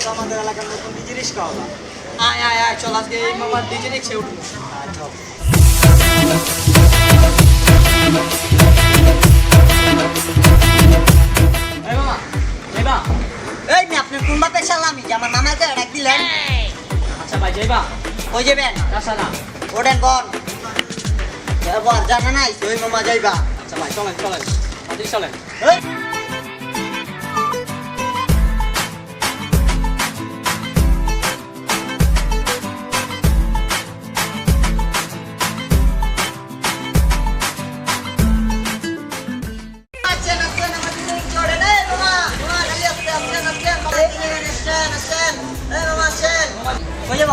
রিক্সাওয়ালা আয় আয় আয় চল আজকে এই মামার ডিজে রিক্সে উঠবো। এই নি আপনার কোন বাপের সালামি যে আমার মামাকে ডাক দিলেন। আচ্ছা ভাই যাইবা। ওই যাবেন? না। এবার জানা নাই? ওই মামা যাইবা? আচ্ছা ভাই চলেন চলেন। চলেন।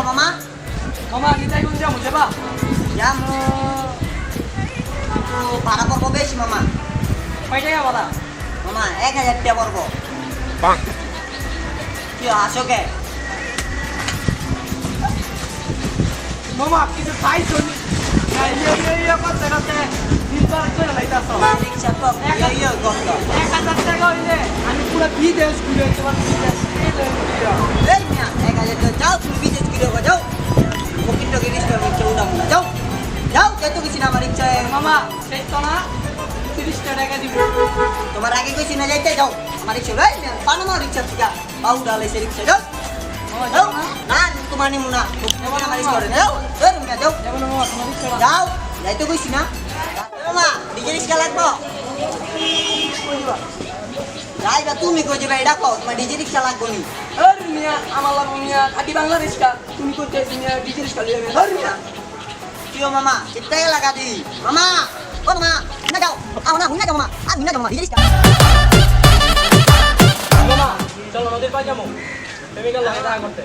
মামা? মামা নিতাই কোন যাব যাবা যামু একটু ভাড়া পড়ব বেশি মামা। কয় টাকা বাদা মামা এক হাজার টাকা পড়ব কি আসো কে? মামা কিছু খাইছো ইয়ে ইয়ে ইয়ে ইয়ে ইয়ে আমি পুরো বিদেশ ঘুরে তোমার এই মিয়া এক হাজার মামা সেই তো না তিরিশ টাকা দিব। তোমার আগে কইছি না যাইতে যাও। আমার রিক্সা এই পানামা রিক্সা থেকে। বাউ ডালাইছে রিক্সা যাও। না। তোমার নিমু না। তোমার আমার রিক্সা করে যাও। যাও যাও। যাইতে কইছি না। মামা ডিজে রিক্সা লাগবো? যাইবা তুমি কই যাবে এটা কও। তোমার ডিজে রিক্সা লাগবো নি। আমার লাগবো মিয়া। খাটি বাংলা রিক্সা। তুমি করতে ডিজে রিক্সা লিয়ে কিও মামা চিত্তাই লাগা দি মামা ও মামা না যাও আও না হুনা যাও মামা আ হুনা যাও মামা ডিজে মামা চলো নদীর পাড়ে যাব প্রেমিকার লাগে দেখা করতে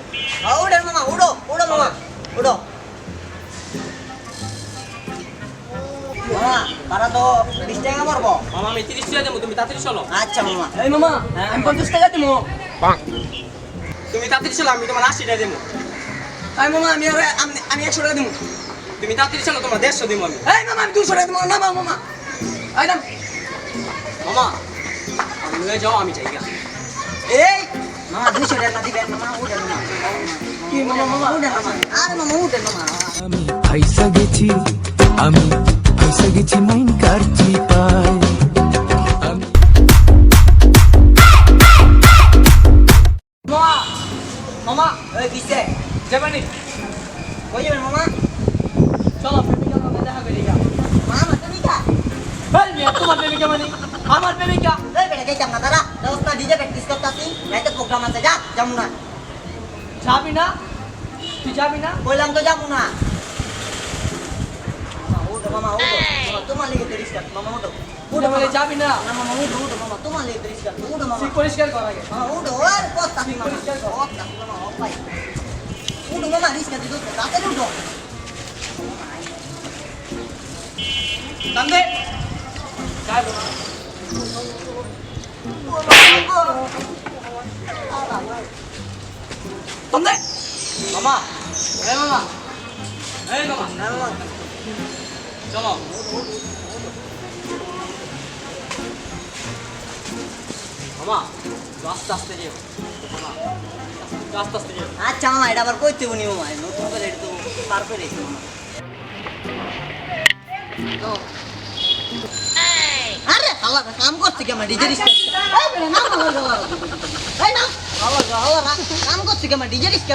উড়ো মামা উড়ো উড়ো মামা উড়ো মামা ভাড়া তো বিশ টাকা পড়ব মামা আমি তিরিশ টাকা দেবো তুমি তাড়াতাড়ি চলো আচ্ছা মামা এই মামা আমি পঞ্চাশ টাকা দেবো তুমি তাড়াতাড়ি চলো আমি তোমার আশি টাকা দেবো এই মামা আমি আমি আমি একশো টাকা দেবো তুমি তাড়াতাড়ি চলো তোমার দেড়শো দেবো আমি। এই মামা আমি দুশো টাকা না মামা মামা। এই না মামা নিয়ে যাও আমি চাই এই মামা দুইশো টাকা দিবেন মামা উঠেন মামা। কি মামা মামা? উঠেন মামা। আরে মামা উঠেন মামা। আমি ফাইসা গেছি আমি ফাইসা গেছি মাইন কার চিপায়। আমি মামা মামা ওই কিসে? যাবানি কই যাবেন মামা চলো প্রেমিকার সঙ্গে দেখা করি গা মামা তুমি কা এই মেয়ে তোমার প্রেমিকা মানে আমার প্রেমিকা। এই বেটা যাইতাম না তারা দশটা ডিজে প্র্যাকটিস করতাছি। রাইতে প্রোগ্রাম আছে যা যাব না। যাবি না? তুই যাবি না? কইলাম তো যাব না। মামা মামা তোমার লেগে তো রিস্কা মামা উঠো। উঠে বলে যাবি না? না মামা উঠো উঠো মামা। তোমার লেগে তো রিস্কা উঠো মামা। পরিষ্কার কর আগে। মামা উঠো। আর করতাছি মামা। করতাছি মামা ও ভাই। উঠো মামা রিস্কা দিতে তাড়াতাড়ি উঠো। কান্দে যাব না কান্দে মামা এই মামা এই মামা চলো মামা একটু আস্তে আস্তে যেও মামা আস্তে আস্তে যেও আচ্ছা মামা এটা আবার কইতে বনি মামা নতুন করে এটা তো পার করে মামা তো আরে হালা কাম করছে কি আমার ডিজে রিস্কা এই বেটা নাম হালা হালা এই নাম হালা হালা কাম করছে কি আমার ডিজে রিস্কা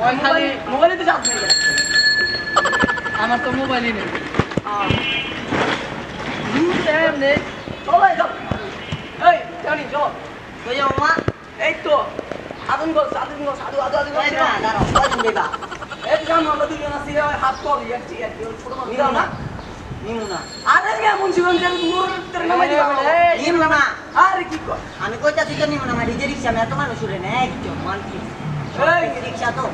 মোবাইলে তো চাপ নেই। আমার তো মোবাইলই নেই। এই তো। আদুন গো আদুন গো সাধু এই না দাঁড়াও জানো আমরা দুজন আছি হাত ছোট নিমু না আরে কে নিমু না আমি কইতাছি তো নিমু না আমার রিক্সা আমি এত মানুষ উড়ে না একজন মান రిక్షాతో